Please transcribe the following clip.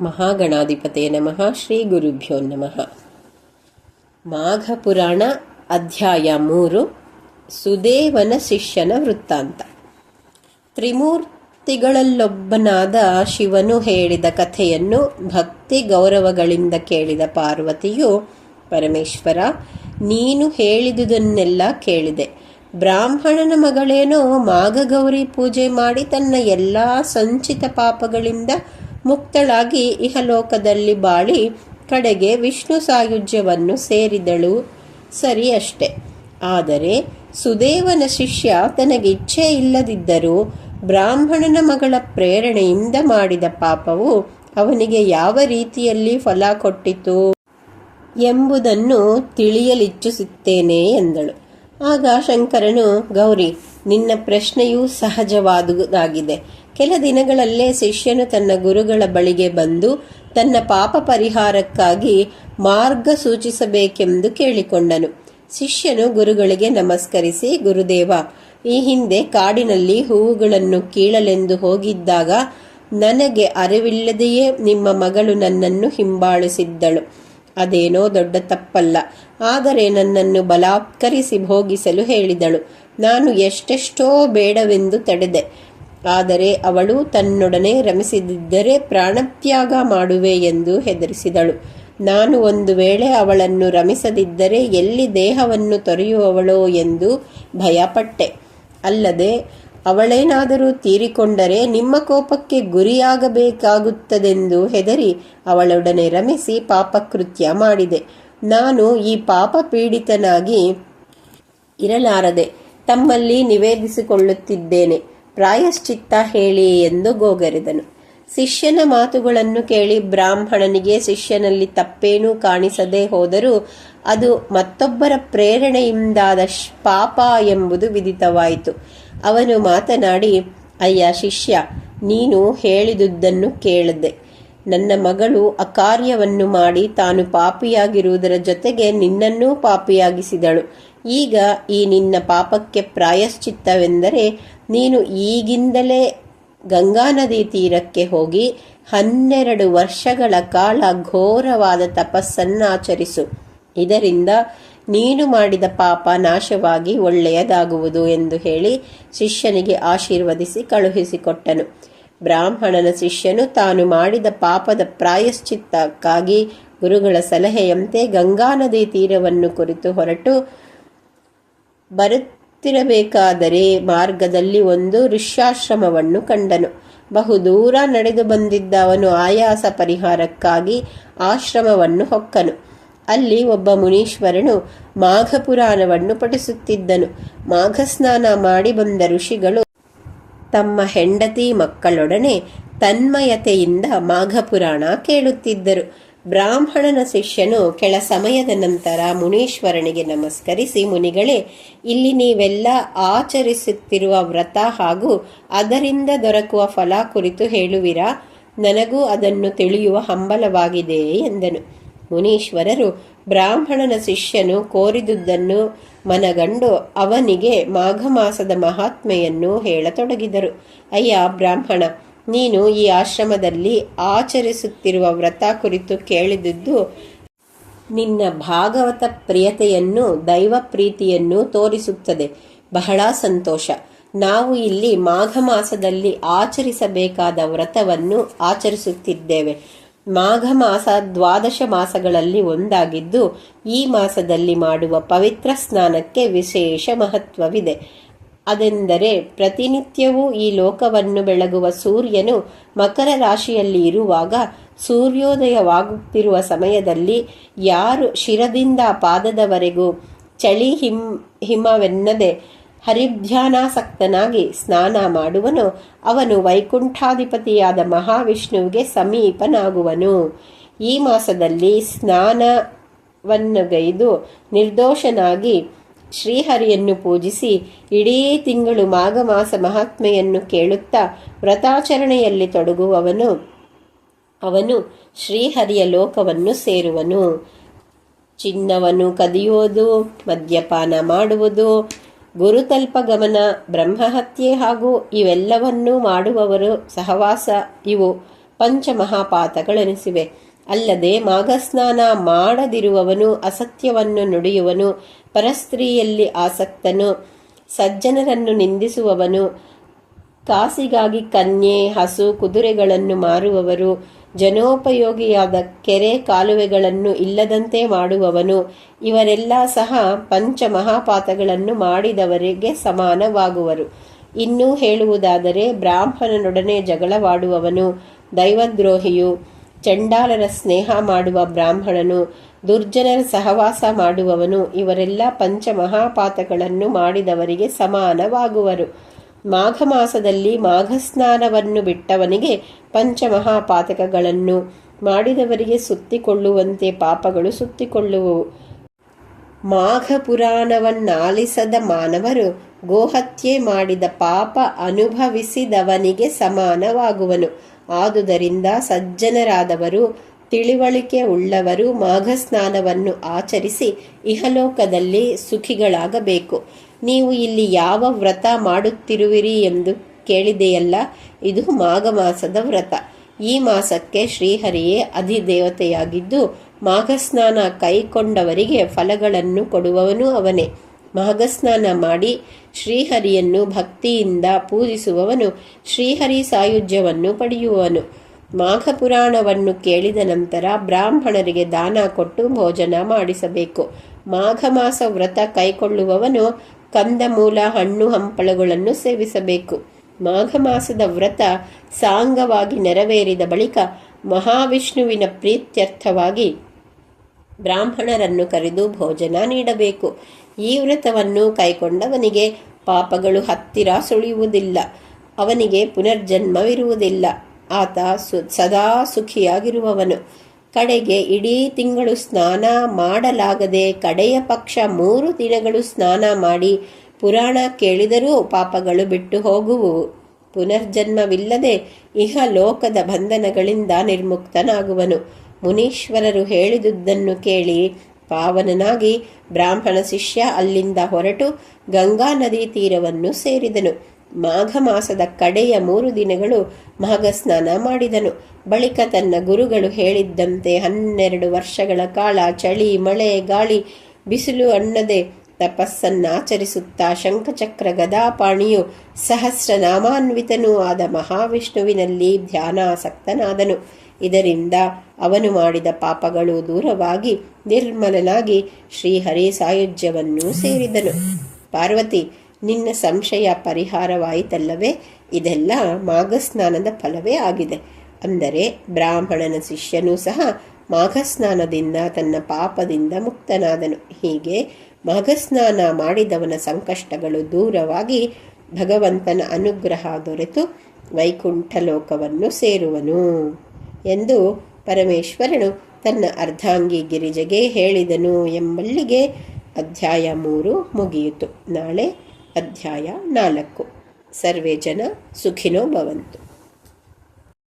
ಮಹಾಗಣಾಧಿಪತೆ ನಮಃ, ಶ್ರೀ ಗುರುಭ್ಯೋ ನಮಃ. ಮಾಘ ಪುರಾಣ ಅಧ್ಯಾಯ ಮೂರು, ಸುದೇವನ ಶಿಷ್ಯನ ವೃತ್ತಾಂತ. ತ್ರಿಮೂರ್ತಿಗಳಲ್ಲೊಬ್ಬನಾದ ಶಿವನು ಹೇಳಿದ ಕಥೆಯನ್ನು ಭಕ್ತಿ ಗೌರವಗಳಿಂದ ಕೇಳಿದ ಪಾರ್ವತಿಯು, ಪರಮೇಶ್ವರ, ನೀನು ಹೇಳಿದುದನ್ನೆಲ್ಲ ಕೇಳಿದೆ. ಬ್ರಾಹ್ಮಣನ ಮಗಳೇನೋ ಮಾಘಗೌರಿ ಪೂಜೆ ಮಾಡಿ ತನ್ನ ಎಲ್ಲ ಸಂಚಿತ ಪಾಪಗಳಿಂದ ಮುಕ್ತಳಾಗಿ ಇಹಲೋಕದಲ್ಲಿ ಬಾಳಿ ಕಡೆಗೆ ವಿಷ್ಣು ಸಾಯುಜ್ಯವನ್ನು ಸೇರಿದಳು ಸರಿ ಅಷ್ಟೆ. ಆದರೆ ಸುದೇವನ ಶಿಷ್ಯ ತನಗೆ ಇಚ್ಛೆ ಇಲ್ಲದಿದ್ದರೂ ಬ್ರಾಹ್ಮಣನ ಮಗಳ ಪ್ರೇರಣೆಯಿಂದ ಮಾಡಿದ ಪಾಪವು ಅವನಿಗೆ ಯಾವ ರೀತಿಯಲ್ಲಿ ಫಲ ಕೊಟ್ಟಿತು ಎಂಬುದನ್ನು ತಿಳಿಯಲಿಚ್ಛಿಸುತ್ತೇನೆ ಎಂದಳು. ಆಗ ಶಂಕರನು, ಗೌರಿ, ನಿನ್ನ ಪ್ರಶ್ನೆಯು ಸಹಜವಾದುದಾಗಿದೆ. ಕೆಲ ದಿನಗಳಲ್ಲೇ ಶಿಷ್ಯನು ತನ್ನ ಗುರುಗಳ ಬಳಿಗೆ ಬಂದು ತನ್ನ ಪಾಪ ಪರಿಹಾರಕ್ಕಾಗಿ ಮಾರ್ಗ ಸೂಚಿಸಬೇಕೆಂದು ಕೇಳಿಕೊಂಡನು. ಶಿಷ್ಯನು ಗುರುಗಳಿಗೆ ನಮಸ್ಕರಿಸಿ, ಗುರುದೇವ, ಈ ಹಿಂದೆ ಕಾಡಿನಲ್ಲಿ ಹೂವುಗಳನ್ನು ಕೀಳಲೆಂದು ಹೋಗಿದ್ದಾಗ ನನಗೆ ಅರಿವಿಲ್ಲದೆಯೇ ನಿಮ್ಮ ಮಗಳು ನನ್ನನ್ನು ಹಿಂಬಾಳಿಸಿದ್ದಳು ಅದೇನೋ ದೊಡ್ಡ ತಪ್ಪಲ್ಲ. ಆದರೆ ನನ್ನನ್ನು ಬಲಾತ್ಕರಿಸಿ ಭೋಗಿಸಲು ಹೇಳಿದಳು. ನಾನು ಎಷ್ಟೆಷ್ಟೋ ಬೇಡವೆಂದು ತಡೆದೆ. ಆದರೆ ಅವಳು ತನ್ನೊಡನೆ ರಮಿಸದಿದ್ದರೆ ಪ್ರಾಣತ್ಯಾಗ ಮಾಡುವೆ ಎಂದು ಹೆದರಿಸಿದಳು. ನಾನು ಒಂದು ವೇಳೆ ಅವಳನ್ನು ರಮಿಸದಿದ್ದರೆ ಎಲ್ಲಿ ದೇಹವನ್ನು ತೊರೆಯುವವಳೋ ಎಂದು ಭಯಪಟ್ಟೆ. ಅಲ್ಲದೆ, ಅವಳೇನಾದರೂ ತೀರಿಕೊಂಡರೆ ನಿಮ್ಮ ಕೋಪಕ್ಕೆ ಗುರಿಯಾಗಬೇಕಾಗುತ್ತದೆಂದು ಹೆದರಿ ಅವಳೊಡನೆ ರಮಿಸಿ ಪಾಪಕೃತ್ಯ ಮಾಡಿದೆ. ನಾನು ಈ ಪಾಪ ಪೀಡಿತನಾಗಿ ಇರಲಾರದೆ, ತಮ್ಮಲ್ಲಿ ನಿವೇದಿಸಿಕೊಳ್ಳುತ್ತಿದ್ದೇನೆ. ಪ್ರಾಯಶ್ಚಿತ್ತ ಹೇಳಿ ಎಂದು ಗೋಗರೆದನು. ಶಿಷ್ಯನ ಮಾತುಗಳನ್ನು ಕೇಳಿ ಬ್ರಾಹ್ಮಣನಿಗೆ ಶಿಷ್ಯನಲ್ಲಿ ತಪ್ಪೇನೂ ಕಾಣಿಸದೆ ಹೋದರೂ ಅದು ಮತ್ತೊಬ್ಬರ ಪ್ರೇರಣೆಯಿಂದಾದ ಪಾಪ ಎಂಬುದು ವಿದಿತವಾಯಿತು ಅವನು ಮಾತನಾಡಿ, ಅಯ್ಯ ಶಿಷ್ಯ, ನೀನು ಹೇಳಿದುದನ್ನು ಕೇಳದೆ. ನನ್ನ ಮಗಳು ಅಕಾರ್ಯವನ್ನು ಮಾಡಿ ತಾನು ಪಾಪಿಯಾಗಿರುವುದರ ಜೊತೆಗೆ ನಿನ್ನನ್ನೂ ಪಾಪಿಯಾಗಿಸಿದಳು. ಈಗ ಈ ನಿನ್ನ ಪಾಪಕ್ಕೆ ಪ್ರಾಯಶ್ಚಿತ್ತವೆಂದರೆ ನೀನು ಈಗಿಂದಲೇ ಗಂಗಾ ನದಿ ತೀರಕ್ಕೆ ಹೋಗಿ ಹನ್ನೆರಡು ವರ್ಷಗಳ ಕಾಲ ಘೋರವಾದ ತಪಸ್ಸನ್ನಾಚರಿಸು. ಇದರಿಂದ ನೀನು ಮಾಡಿದ ಪಾಪ ನಾಶವಾಗಿ ಒಳ್ಳೆಯದಾಗುವುದು ಎಂದು ಹೇಳಿ ಶಿಷ್ಯನಿಗೆ ಆಶೀರ್ವದಿಸಿ ಕಳುಹಿಸಿಕೊಟ್ಟನು. ಬ್ರಾಹ್ಮಣನ ಶಿಷ್ಯನು ತಾನು ಮಾಡಿದ ಪಾಪದ ಪ್ರಾಯಶ್ಚಿತ್ತಕ್ಕಾಗಿ ಗುರುಗಳ ಸಲಹೆಯಂತೆ ಗಂಗಾ ನದಿ ತೀರವನ್ನು ಕುರಿತು ಹೊರಟು ಬರುತ್ತಿರಬೇಕಾದರೆ ಮಾರ್ಗದಲ್ಲಿ ಒಂದು ಋಷ್ಯಾಶ್ರಮವನ್ನು ಕಂಡನು. ಬಹುದೂರ ನಡೆದು ಬಂದಿದ್ದ ಅವನು ಆಯಾಸ ಪರಿಹಾರಕ್ಕಾಗಿ ಆಶ್ರಮವನ್ನು ಹೊಕ್ಕನು. ಅಲ್ಲಿ ಒಬ್ಬ ಮುನೀಶ್ವರನು ಮಾಘ ಪುರಾಣವನ್ನು ಪಠಿಸುತ್ತಿದ್ದನು. ಮಾಘ ಸ್ನಾನ ಮಾಡಿ ಬಂದ ಋಷಿಗಳು ತಮ್ಮ ಹೆಂಡತಿ ಮಕ್ಕಳೊಡನೆ ತನ್ಮಯತೆಯಿಂದ ಮಾಘ ಪುರಾಣ ಕೇಳುತ್ತಿದ್ದರು. ಬ್ರಾಹ್ಮಣನ ಶಿಷ್ಯನು ಕೆಳ ಸಮಯದ ನಂತರ ಮುನೀಶ್ವರನಿಗೆ ನಮಸ್ಕರಿಸಿ, ಮುನಿಗಳೇ, ಇಲ್ಲಿ ನೀವೆಲ್ಲ ಆಚರಿಸುತ್ತಿರುವ ವ್ರತ ಹಾಗೂ ಅದರಿಂದ ದೊರಕುವ ಫಲ ಕುರಿತು ಹೇಳುವಿರಾ? ನನಗೂ ಅದನ್ನು ತಿಳಿಯುವ ಹಂಬಲವಾಗಿದೆ ಎಂದನು. ಮುನೀಶ್ವರರು, ಬ್ರಾಹ್ಮಣನ ಶಿಷ್ಯನು ಕೋರಿದುದನ್ನು ಮನಗಂಡು ಅವನಿಗೆ ಮಾಘ ಮಾಸದ ಮಹಾತ್ಮೆಯನ್ನು ಹೇಳತೊಡಗಿದರು. ಅಯ್ಯ ಬ್ರಾಹ್ಮಣ ನೀನು ಈ ಆಶ್ರಮದಲ್ಲಿ ಆಚರಿಸುತ್ತಿರುವ ವ್ರತ ಕುರಿತು ಕೇಳಿದುದು ನಿನ್ನ ಭಾಗವತ ಪ್ರಿಯತೆಯನ್ನು, ದೈವ ಪ್ರೀತಿಯನ್ನು ತೋರಿಸುತ್ತದೆ. ಬಹಳ ಸಂತೋಷ. ನಾವು ಇಲ್ಲಿ ಮಾಘ ಮಾಸದಲ್ಲಿ ಆಚರಿಸಬೇಕಾದ ವ್ರತವನ್ನು ಆಚರಿಸುತ್ತಿದ್ದೇವೆ. ಮಾಘ ಮಾಸ ದ್ವಾದಶ ಮಾಸಗಳಲ್ಲಿ ಒಂದಾಗಿದ್ದು, ಈ ಮಾಸದಲ್ಲಿ ಮಾಡುವ ಪವಿತ್ರ ಸ್ನಾನಕ್ಕೆ ವಿಶೇಷ ಮಹತ್ವವಿದೆ. ಅದೆಂದರೆ ಪ್ರತಿನಿತ್ಯವೂ ಈ ಲೋಕವನ್ನು ಬೆಳಗುವ ಸೂರ್ಯನು ಮಕರ ರಾಶಿಯಲ್ಲಿ ಇರುವಾಗ ಸೂರ್ಯೋದಯವಾಗುತ್ತಿರುವ ಸಮಯದಲ್ಲಿ ಯಾರು ಶಿರದಿಂದ ಪಾದದವರೆಗೂ ಚಳಿ ಹಿಮ್, ಹಿಮವೆನ್ನದೆ ಹರಿಧ್ಯಾನಾಸಕ್ತನಾಗಿ ಸ್ನಾನ ಮಾಡುವನು ಅವನು ವೈಕುಂಠಾಧಿಪತಿಯಾದ ಮಹಾವಿಷ್ಣುವಿಗೆ ಸಮೀಪನಾಗುವನು. ಈ ಮಾಸದಲ್ಲಿ ಸ್ನಾನವನ್ನುಗೈದು ನಿರ್ದೋಷನಾಗಿ ಶ್ರೀಹರಿಯನ್ನು ಪೂಜಿಸಿ ಇಡೀ ತಿಂಗಳು ಮಾಘ ಮಾಸ ಮಹಾತ್ಮೆಯನ್ನು ಕೇಳುತ್ತಾ ವ್ರತಾಚರಣೆಯಲ್ಲಿ ತೊಡಗುವವನು. ಅವನು ಶ್ರೀಹರಿಯ ಲೋಕವನ್ನು ಸೇರುವನು. ಚಿನ್ನವನ್ನು ಕದಿಯುವುದು, ಮದ್ಯಪಾನ ಮಾಡುವುದು, ಗುರುತಲ್ಪ ಗಮನ, ಬ್ರಹ್ಮಹತ್ಯೆ ಹಾಗೂ ಇವೆಲ್ಲವನ್ನೂ ಮಾಡುವವರು ಸಹವಾಸ. ಇವು ಪಂಚಮಹಾಪಾತಗಳೆನಿಸಿವೆ. ಅಲ್ಲದೆ ಮಾಘಸ್ನಾನ ಮಾಡದಿರುವವನು ಅಸತ್ಯವನ್ನು ನುಡಿಯುವನು, ಪರಸ್ತ್ರೀಯಲ್ಲಿ ಆಸಕ್ತನು, ಸಜ್ಜನರನ್ನು ನಿಂದಿಸುವವನು, ಕಾಸಿಗಾಗಿ ಕನ್ಯೆ, ಹಸು, ಕುದುರೆಗಳನ್ನು ಮಾರುವವರು, ಜನೋಪಯೋಗಿಯಾದ ಕೆರೆ ಕಾಲುವೆಗಳನ್ನು ಇಲ್ಲದಂತೆ ಮಾಡುವವನು, ಇವರೆಲ್ಲ ಸಹ ಪಂಚಮಹಾಪಾತಗಳನ್ನು ಮಾಡಿದವರಿಗೆ ಸಮಾನವಾಗುವರು. ಇನ್ನೂ ಹೇಳುವುದಾದರೆ ಬ್ರಾಹ್ಮಣನೊಡನೆ ಜಗಳವಾಡುವವನು, ದೈವದ್ರೋಹಿಯು ಚಂಡಾಲರ ಸ್ನೇಹ ಮಾಡುವ ಬ್ರಾಹ್ಮಣನು, ದುರ್ಜನರ ಸಹವಾಸ ಮಾಡುವವನು, ಇವರೆಲ್ಲ ಪಂಚಮಹಾಪಾತಗಳನ್ನು ಮಾಡಿದವರಿಗೆ ಸಮಾನವಾಗುವರು. ಮಾಘ ಮಾಸದಲ್ಲಿ ಮಾಘಸ್ನಾನವನ್ನು ಬಿಟ್ಟವನಿಗೆ ಪಂಚಮಹಾಪಾತಕಗಳನ್ನು ಮಾಡಿದವರಿಗೆ ಸುತ್ತಿಕೊಳ್ಳುವಂತೆ ಪಾಪಗಳು ಸುತ್ತಿಕೊಳ್ಳುವವು. ಮಾಘ ಪುರಾಣವನ್ನಾಲಿಸದ ಮಾನವರು ಗೋಹತ್ಯೆ ಮಾಡಿದ ಪಾಪ ಅನುಭವಿಸಿದವನಿಗೆ ಸಮಾನವಾಗುವನು. ಆದುದರಿಂದ ಸಜ್ಜನರಾದವರು ತಿಳಿವಳಿಕೆ ಉಳ್ಳವರು ಮಾಘ ಸ್ನಾನವನ್ನು ಆಚರಿಸಿ ಇಹಲೋಕದಲ್ಲಿ ಸುಖಿಗಳಾಗಬೇಕು. ನೀವು ಇಲ್ಲಿ ಯಾವ ವ್ರತ ಮಾಡುತ್ತಿರುವಿರಿ ಎಂದು ಕೇಳಿದೆಯಲ್ಲ, ಇದು ಮಾಘ ಮಾಸದ ವ್ರತ. ಈ ಮಾಸಕ್ಕೆ ಶ್ರೀಹರಿಯೇ ಅಧಿದೇವತೆಯಾಗಿದ್ದು, ಮಾಘಸ್ನಾನ ಕೈಕೊಂಡವರಿಗೆ ಫಲಗಳನ್ನು ಕೊಡುವವನು ಅವನೇ. ಮಾಘಸ್ನಾನ ಮಾಡಿ ಶ್ರೀಹರಿಯನ್ನು ಭಕ್ತಿಯಿಂದ ಪೂಜಿಸುವವನು, ಶ್ರೀಹರಿ ಸಾಯುಜ್ಯವನ್ನು ಪಡೆಯುವವನು. ಮಾಘ ಪುರಾಣವನ್ನು ಕೇಳಿದ ನಂತರ ಬ್ರಾಹ್ಮಣರಿಗೆ ದಾನ ಕೊಟ್ಟು ಭೋಜನ ಮಾಡಿಸಬೇಕು. ಮಾಘ ಮಾಸ ವ್ರತ ಕೈಕೊಳ್ಳುವವನು ಕಂದಮೂಲ ಹಣ್ಣು ಹಂಪಳಗಳನ್ನು ಸೇವಿಸಬೇಕು. ಮಾಘ ಮಾಸದ ವ್ರತ ಸಾಂಗವಾಗಿ ನೆರವೇರಿದ ಬಳಿಕ ಮಹಾವಿಷ್ಣುವಿನ ಪ್ರೀತ್ಯರ್ಥವಾಗಿ ಬ್ರಾಹ್ಮಣರನ್ನು ಕರೆದು ಭೋಜನ ನೀಡಬೇಕು. ಈ ವ್ರತವನ್ನು ಕೈಕೊಂಡವನಿಗೆ ಪಾಪಗಳು ಹತ್ತಿರ ಸುಳಿಯುವುದಿಲ್ಲ, ಅವನಿಗೆ ಪುನರ್ಜನ್ಮವಿರುವುದಿಲ್ಲ. ಆತ ಸು, ಸದಾ ಸುಖಿಯಾಗಿರುವವನು. ಕಡೆಗೆ ಇಡೀ ತಿಂಗಳು ಸ್ನಾನ ಮಾಡಲಾಗದೆ ಕಡೆಯ ಪಕ್ಷ ಮೂರು ದಿನಗಳು ಸ್ನಾನ ಮಾಡಿ ಪುರಾಣ ಕೇಳಿದರೂ ಪಾಪಗಳು ಬಿಟ್ಟು ಹೋಗುವು. ಪುನರ್ಜನ್ಮವಿಲ್ಲದೆ ಇಹ ಲೋಕದ ಬಂಧನಗಳಿಂದ ನಿರ್ಮುಕ್ತನಾಗುವನು. ಮುನೀಶ್ವರರು ಹೇಳಿದುದನ್ನು ಕೇಳಿ ಪಾವನನಾಗಿ ಬ್ರಾಹ್ಮಣ ಶಿಷ್ಯ ಅಲ್ಲಿಂದ ಹೊರಟು ಗಂಗಾ ನದಿ ತೀರವನ್ನು ಸೇರಿದನು. ಮಾಘ ಮಾಸದ ಕಡೆಯ ಮೂರು ದಿನಗಳು ಮಾಘಸ್ನಾನ ಮಾಡಿದನು. ಬಳಿಕ ತನ್ನ ಗುರುಗಳು ಹೇಳಿದ್ದಂತೆ ಹನ್ನೆರಡು ವರ್ಷಗಳ ಕಾಲ ಚಳಿ, ಮಳೆ, ಗಾಳಿ, ಬಿಸಿಲು ಅನ್ನದೆ ತಪಸ್ಸನ್ನಾಚರಿಸುತ್ತಾ ಶಂಖಚಕ್ರ ಗದಾಪಾಣಿಯು ಸಹಸ್ರನಾಮಾನ್ವಿತನೂ ಆದ ಮಹಾವಿಷ್ಣುವಿನಲ್ಲಿ ಧ್ಯಾನಾಸಕ್ತನಾದನು. ಇದರಿಂದ ಅವನು ಮಾಡಿದ ಪಾಪಗಳು ದೂರವಾಗಿ ನಿರ್ಮಲನಾಗಿ ಶ್ರೀಹರಿ ಸಾಯುಜ್ಯವನ್ನು ಸೇರಿದನು. ಪಾರ್ವತಿ, ನಿನ್ನ ಸಂಶಯ ಪರಿಹಾರವಾಯಿತಲ್ಲವೇ? ಇದೆಲ್ಲ ಮಾಘಸ್ನಾನದ ಫಲವೇ ಆಗಿದೆ. ಅಂದರೆ ಬ್ರಾಹ್ಮಣನ ಶಿಷ್ಯನೂ ಸಹ ಮಾಘಸ್ನಾನದಿಂದ ತನ್ನ ಪಾಪದಿಂದ ಮುಕ್ತನಾದನು. ಹೀಗೆ ಮಾಘಸ್ನಾನ ಮಾಡಿದವನ ಸಂಕಷ್ಟಗಳು ದೂರವಾಗಿ ಭಗವಂತನ ಅನುಗ್ರಹ ದೊರೆತು ವೈಕುಂಠ ಲೋಕವನ್ನು ಸೇರುವನು ಎಂದು ಪರಮೇಶ್ವರನು ತನ್ನ ಅರ್ಧಾಂಗಿ ಗಿರಿಜೆಗೆ ಹೇಳಿದನು ಎಂಬಲ್ಲಿಗೆ ಅಧ್ಯಾಯ ಮೂರು ಮುಗಿಯಿತು. ನಾಳೆ ಅಧ್ಯಾಯ ನಾಲ್ಕು. ಸರ್ವೇ ಜನ ಸುಖಿನೋ ಭವಂತು.